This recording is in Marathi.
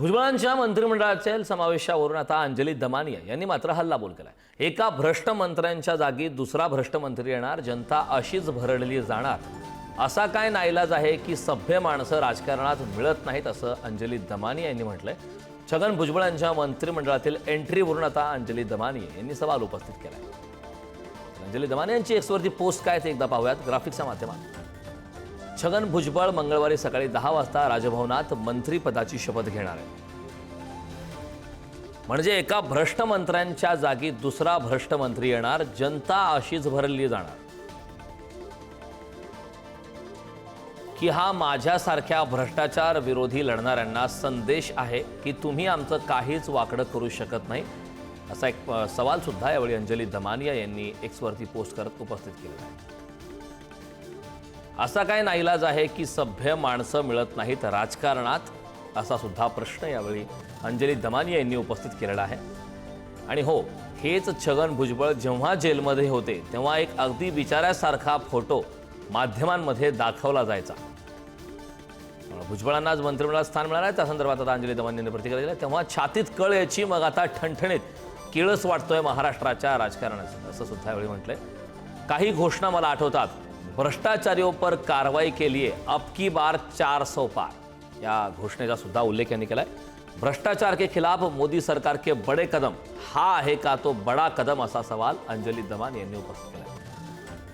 भुजबळांच्या मंत्रिमंडळाच्या समावेशावरून आता अंजली दमानिया यांनी मात्र हल्लाबोल केलाय. एका भ्रष्ट मंत्र्यांच्या जागी दुसरा भ्रष्ट मंत्री येणार जनता अशीच भरडली जाणार. असा काय नाईलाज आहे की सभ्य माणसं राजकारणात मिळत नाहीत असं अंजली दमानिया यांनी म्हटलंय. छगन भुजबळांच्या मंत्रिमंडळातील एंट्रीवरून आता अंजली दमानिया यांनी सवाल उपस्थित केलाय. अंजली दमानिया यांची एक्सवरती पोस्ट काय ते एकदा पाहूयात. ग्राफिक्सच्या माध्यमात छगन भुजबळ मंगळवारी सकाळी दहा वाजता राजभवनात मंत्रीपदाची शपथ घेणार आहे म्हणजे एका भ्रष्ट मंत्र्यांच्या जागी दुसरा भ्रष्ट मंत्री येणार जनता अशीच भरली जाणार. की हा माझ्यासारख्या भ्रष्टाचार विरोधी लढणाऱ्यांना संदेश आहे की तुम्ही आमचं काहीच वाकडं करू शकत नाही? असा एक सवाल सुद्धा यावेळी अंजली दमानिया यांनी एक्सवरती पोस्ट करत उपस्थित केलेला आहे. असा काय नाईलाज आहे की सभ्य माणसं मिळत नाहीत राजकारणात? असा सुद्धा प्रश्न यावेळी अंजली दमानिया यांनी उपस्थित केलेला आहे. आणि हो हेच छगन भुजबळ जेव्हा जेलमध्ये होते तेव्हा एक अगदी बिचाऱ्यासारखा फोटो माध्यमांमध्ये दाखवला जायचा. भुजबळांना आज मंत्रिमंडळात स्थान मिळालं आहे. त्या संदर्भात आता अंजली दमानिया यांनी प्रतिक्रिया दिली. आहे. तेव्हा छातीत कळ याची मग आता ठणठणीत किळस वाटतोय महाराष्ट्राच्या राजकारणाचं असं सुद्धा यावेळी म्हटलंय. काही घोषणा मला आठवतात. भ्रष्टाचारियों पर कारवाई के लिए अब की बार चार पार. या घोषणेचा सुद्धा उल्लेख यांनी केलाय. भ्रष्टाचार के खिलाफ मोदी सरकार के बड़े कदम. हा आहे का तो बडा कदम? असा सवाल अंजली दमान यांनी उपस्थित केला